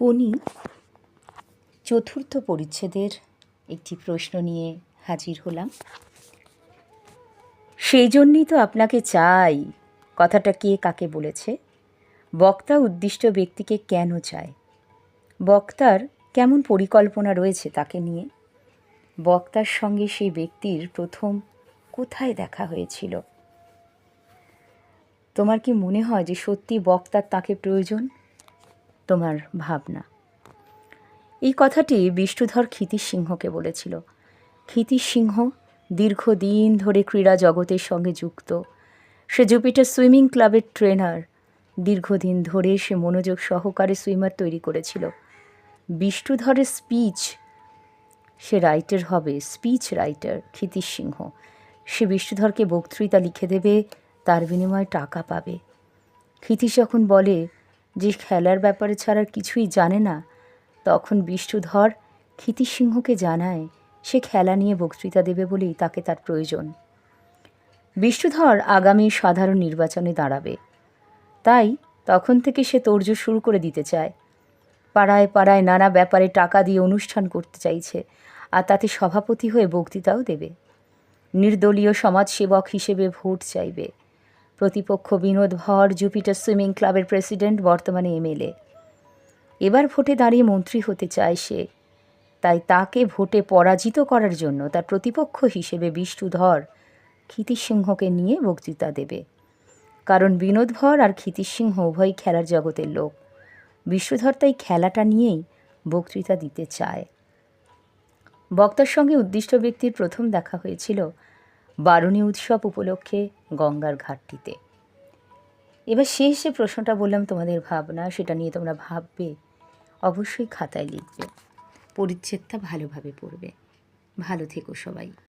কোনি চতুর্থ পরিচ্ছেদের একটি প্রশ্ন নিয়ে হাজির হলাম। সেই জন্যই তো আপনাকে চাই, কথাটা কে কাকে বলেছে? বক্তা উদ্দিষ্ট ব্যক্তিকে কেন চায়? বক্তার কেমন পরিকল্পনা রয়েছে তাকে নিয়ে? বক্তার সঙ্গে সেই ব্যক্তির প্রথম কোথায় দেখা হয়েছিল? তোমার কি মনে হয় যে সত্যি বক্তার তাকে প্রয়োজন? তোমার ভাবনা। এই কথাটি বিষ্ণুধর ক্ষিতিশ সিংহকে বলেছিল। ক্ষিতিশ সিংহ দীর্ঘদিন ধরে ক্রীড়া জগতের সঙ্গে যুক্ত। সে জুপিটার সুইমিং ক্লাবের ট্রেনার। দীর্ঘদিন ধরে সে মনোযোগ সহকারে সুইমার তৈরি করেছিল। বিষ্ণুধরের স্পিচ, সে রাইটার হবে, স্পিচ রাইটার ক্ষিতিশ সিংহ সে বিষ্ণুধরকে বক্তৃতা লিখে দেবে, তার বিনিময়ে টাকা পাবে। ক্ষিতিশ যখন বলে যে খেলার ব্যাপারে ছাড়া আর কিছুই জানে না, তখন বিষ্ণুধর ক্ষিতিশ সিংহকে জানায়, সে খেলা নিয়ে বক্তৃতা দেবে বলেই তাকে তার প্রয়োজন। বিষ্ণুধর আগামী সাধারণ নির্বাচনে দাঁড়াবে। তাই তখন থেকে সে তোড়জোড় শুরু করে দিতে চায়। পাড়ায় পাড়ায় নানা ব্যাপারে টাকা দিয়ে অনুষ্ঠান করতে চাইছে আর তাতে সভাপতি হয়ে বক্তৃতাও দেবে। নির্দলীয় সমাজসেবক হিসেবে ভোট চাইবে। প্রতিপক্ষ বিনোদ ভর, জুপিটার সুইমিং ক্লাবের প্রেসিডেন্ট, বর্তমানে এমএলএ। এবার ভোটে দাঁড়িয়ে মন্ত্রী হতে চায় সে। তাই তাকে ভোটে পরাজিত করার জন্য তার প্রতিপক্ষ হিসেবে বিষ্ণুধর ক্ষিতিশ সিংহকে নিয়ে বক্তৃতা দেবে। কারণ বিনোদ ভর আর ক্ষিতিশ সিংহ উভয়ই খেলার জগতের লোক। বিষ্ণুধর তাই খেলাটা নিয়েই বক্তৃতা দিতে চায়। বক্তার সঙ্গে উদ্দিষ্ট ব্যক্তির প্রথম দেখা হয়েছিল বারুণী উৎসব উপলক্ষে গঙ্গার ঘাটটিতে এবার শেষ যে প্রশ্নটা বললাম তোমাদের ভাবনা, সেটা নিয়ে তোমরা ভাববে, অবশ্যই খাতায় লিখবে। পরিচ্ছেদটা ভালোভাবে পড়বে। ভালো থেকো সবাই।